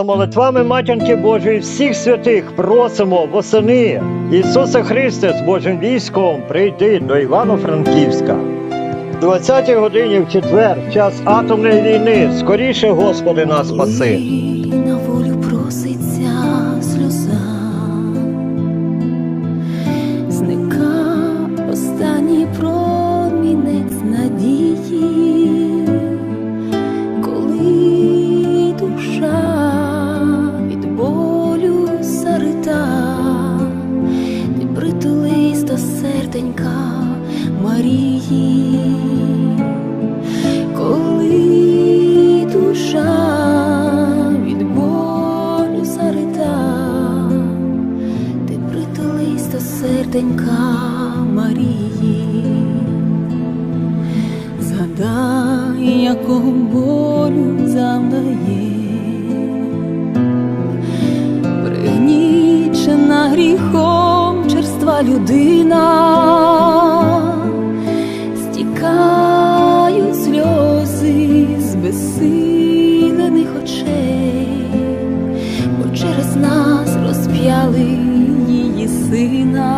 Молитвами Матінки Божої всіх святих просимо восени Ісуса Христа з Божим військом прийти до Івано-Франківська. 20 годині в четвер, час атомної війни, скоріше Господи нас спаси. Гріхом черства людина. Стікають сльози з безсилених очей, бо через нас розп'яли її сина,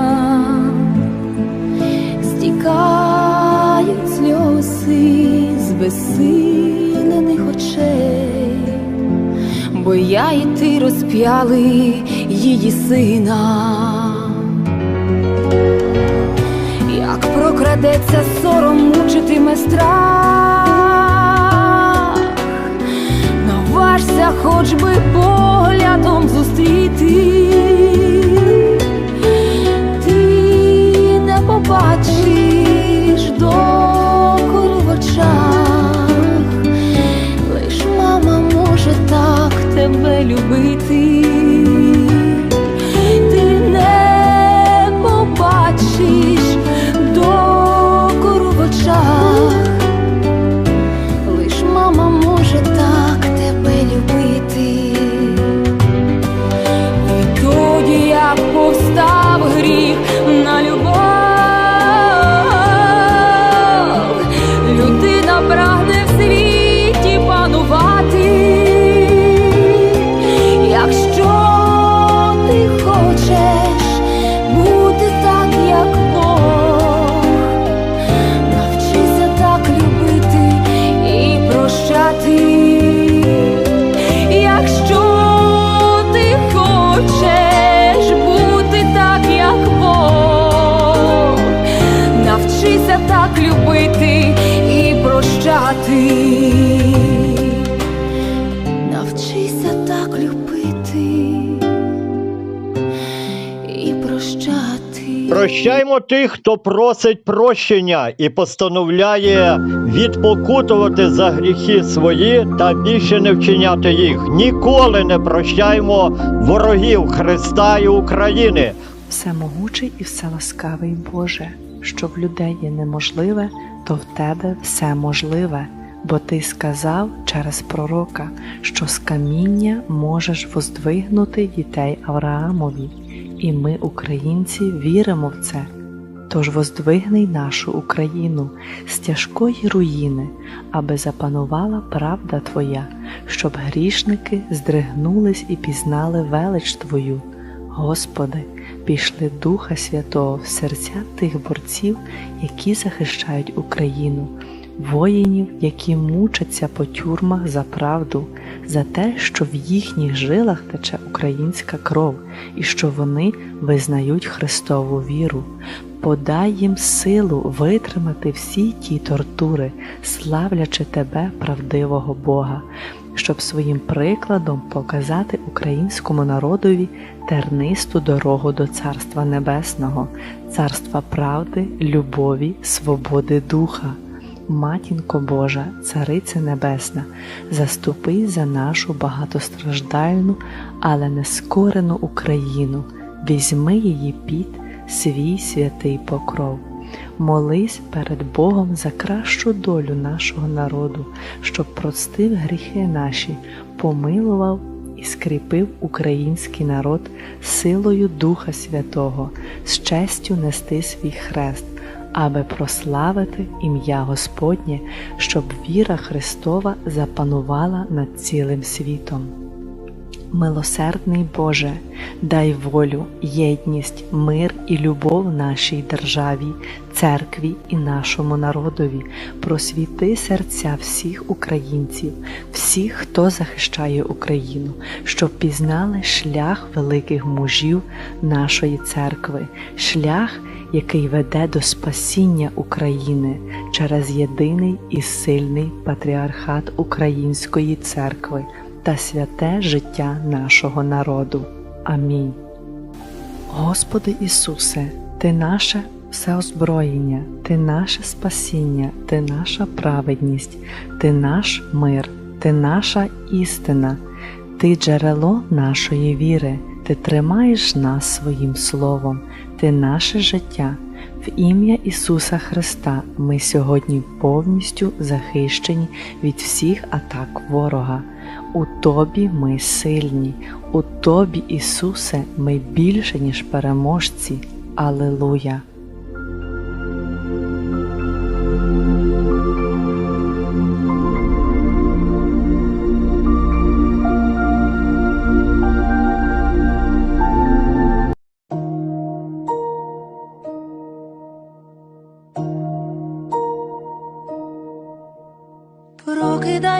стікають сльози з безсилених очей, бо я і ти розп'яли її сина. Як прокрадеться сором, мучитиме страх, наважся хоч би поглядом зустріти, любити. Прощаймо тих, хто просить прощення і постановляє відпокутувати за гріхи свої та більше не вчиняти їх. Ніколи не прощаймо ворогів Христа і України. Всемогучий і вселаскавий Боже, що в людей є неможливе, то в тебе все можливе, бо ти сказав через пророка, що з каміння можеш воздвигнути дітей Авраамові, і ми, українці, віримо в це. Тож воздвигни нашу Україну з тяжкої руїни, аби запанувала правда Твоя, щоб грішники здригнулись і пізнали велич Твою. Господи, пішли Духа Святого в серця тих борців, які захищають Україну, воїнів, які мучаться по тюрмах за правду, за те, що в їхніх жилах тече українська кров і що вони визнають Христову віру. Подай їм силу витримати всі ті тортури, славлячи тебе, правдивого Бога, щоб своїм прикладом показати українському народові тернисту дорогу до Царства Небесного, царства правди, любові, свободи духа. Матінко Божа, Царице Небесна, заступи за нашу багатостраждальну, але нескорену Україну, візьми її під свій святий покров. Молись перед Богом за кращу долю нашого народу, щоб простив гріхи наші, помилував і скріпив український народ силою Духа Святого, з честю нести свій хрест, аби прославити ім'я Господнє, щоб віра Христова запанувала над цілим світом. Милосердний Боже, дай волю, єдність, мир і любов нашій державі, церкві і нашому народові, просвіти серця всіх українців, всіх, хто захищає Україну, щоб пізнали шлях великих мужів нашої церкви, шлях, який веде до спасіння України через єдиний і сильний патріархат Української церкви та святе життя нашого народу. Амінь. Господи Ісусе, Ти наше всеозброєння, Ти наше спасіння, Ти наша праведність, Ти наш мир, Ти наша істина, Ти джерело нашої віри, Ти тримаєш нас своїм словом, Ти наше життя. В ім'я Ісуса Христа ми сьогодні повністю захищені від всіх атак ворога. У Тобі ми сильні, у Тобі, Ісусе, ми більше, ніж переможці. Алилуя!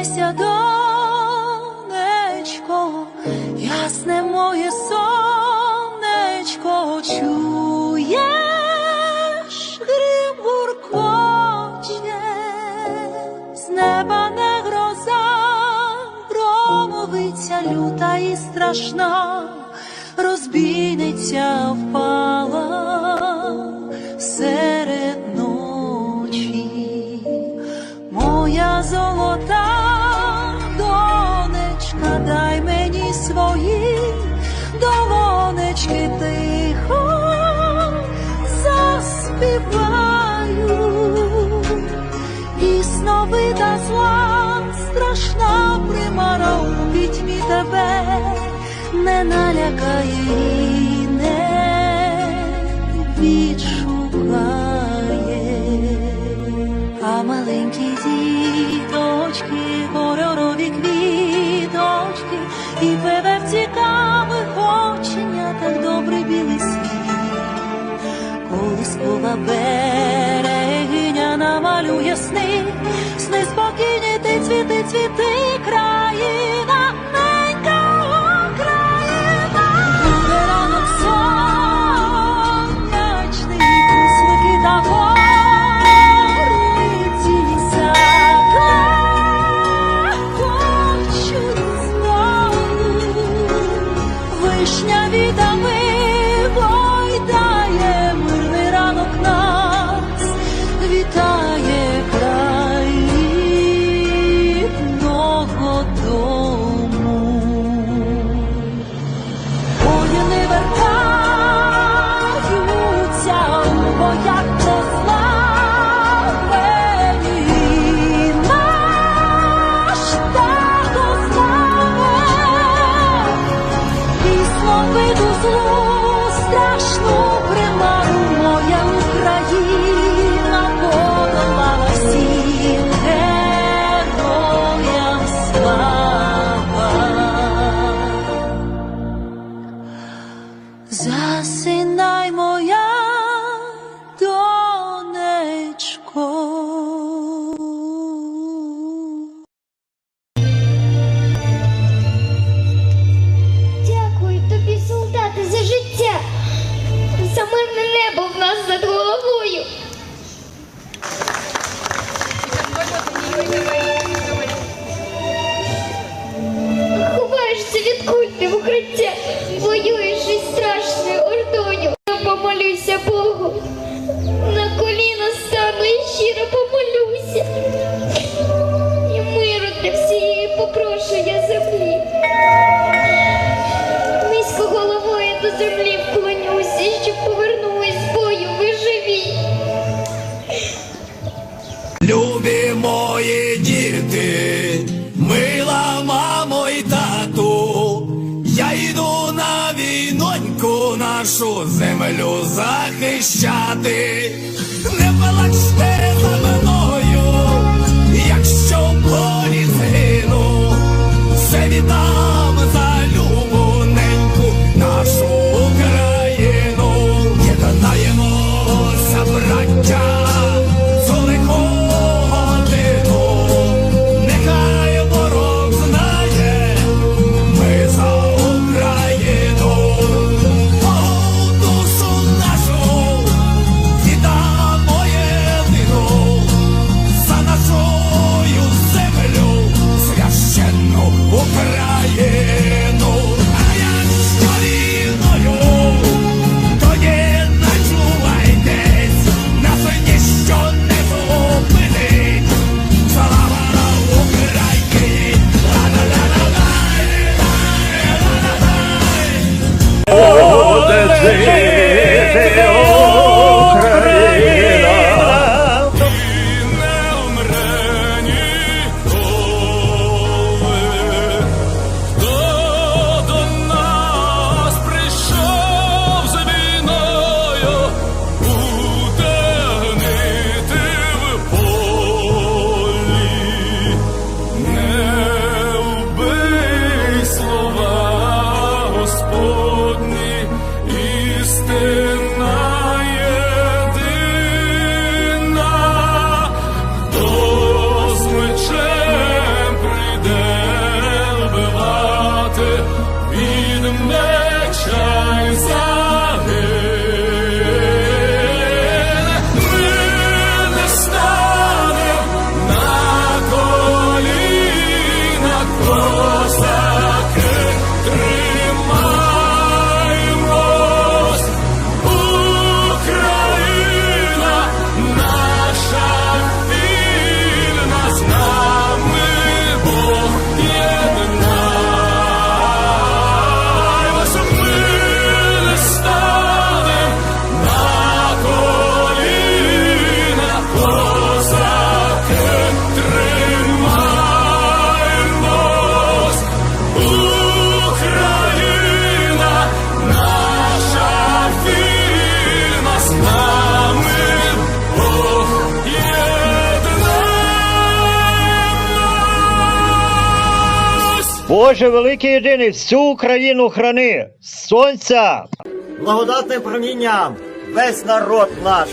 Прокидайся, донечко, ясне моє сонечко, чуєш, грім гуркоче, з неба не гроза, громовиця люта і страшна, розбійниця впала і зла, страшна примара у пітьмі тебе не налякає і не відшукає. А маленькі діточки, кольорові квіточки, і певе в цікавих оченятах добрий білий світ. Колискова берегиня намалює сни, сни спокійні ти цвіти, цвіти, мирне небо в нас над головою. Ховаєшся від культи в укриття, воюєш із страшною ордою. Я помолюся Богу, на коліна стану і щиро помолюся. І миру для всієї попрошу я землі. Низько головою до землі вклонюся, щоб повернулись землю захищати. Не плачте за мною, якщо в полі згину, все віддам Боже великий єдиний, всю Україну храни, сонця, благодатним промінням весь народ наш.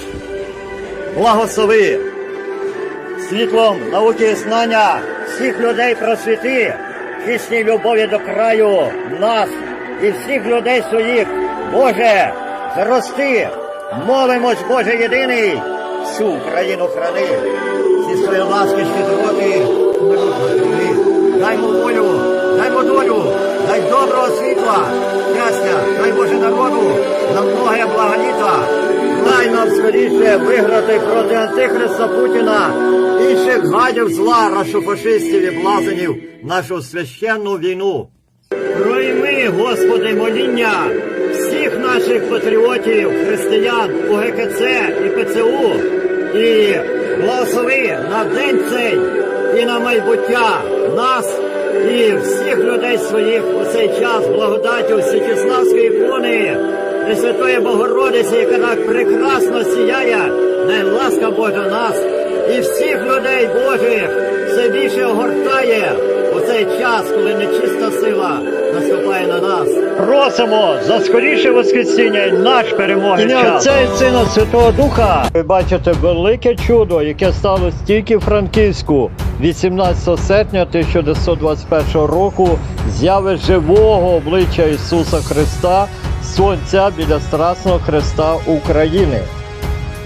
Благослови світлом науки і знання всіх людей просвіти, чесній любові до краю нас і всіх людей своїх. Боже, зрости, молимось, Боже єдиний, всю Україну храни, всі свої ласки, щедроти, благослови. Даймо волю, даймо долю, дай доброго світла, щастя, дай Боже народу, на многое благоліта. Дай нам скоріше виграти проти Антихриста Путіна, інших гадів зла, рашофашистів і блазенів нашу священну війну. Пройми, Господи, моління всіх наших патріотів, християн УГКЦ і ПЦУ і благослови на день цей і на майбуття нас і всіх людей своїх у цей час благодаттю Січеславської ікони Пресвятої Богородиці, яка так прекрасно сіяє, дай ласка Божа нас і всіх людей Божих все більше огортає у цей час, коли нечиста сила наступає на нас. Просимо за скоріше воскресіння і наш перемоги. Ім'я Отця і Сина Святого Духа. Ви бачите велике чудо, яке сталося тільки в Франківську 18 серпня 1921 року. Зяви живого обличчя Ісуса Христа, Сонця біля Страсного Христа України.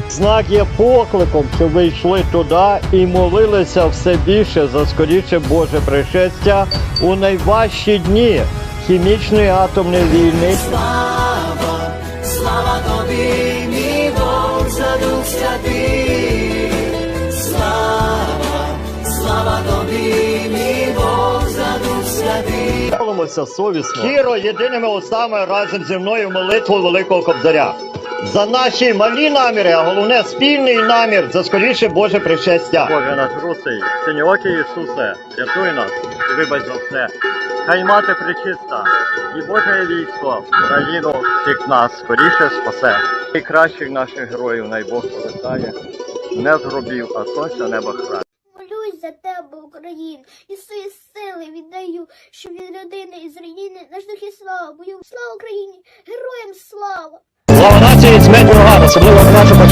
Знак є покликом, щоб ви йшли туди і молилися все більше за скоріше Боже пришестя у найважчі дні хімічної атомної війни. Слава, слава тобі, мій Бог, за дух святий. Слава, слава тобі, мій Бог, за дух святий. Молимося совісно. Щиро єдиними устами разом зі мною молитву Великого Кобзаря. За наші малі наміри, а головне спільний намір за скоріше Боже пришестя. Боже наш русий, синьоокий Ісусе, рятуй нас і вибач за все. Хай мати причиста і Боже військо, країну всіх нас скоріше спасе. Найкращих наших героїв най Бог повертає, не з гробів, а сонця неба храни. Молюсь за тебе, Україну, і свої сили віддаю, що від людини із руїни наш дух і слава бою. Слава Україні! Героям слава! Слава нації, смерть ворогам, особливо наша почиста.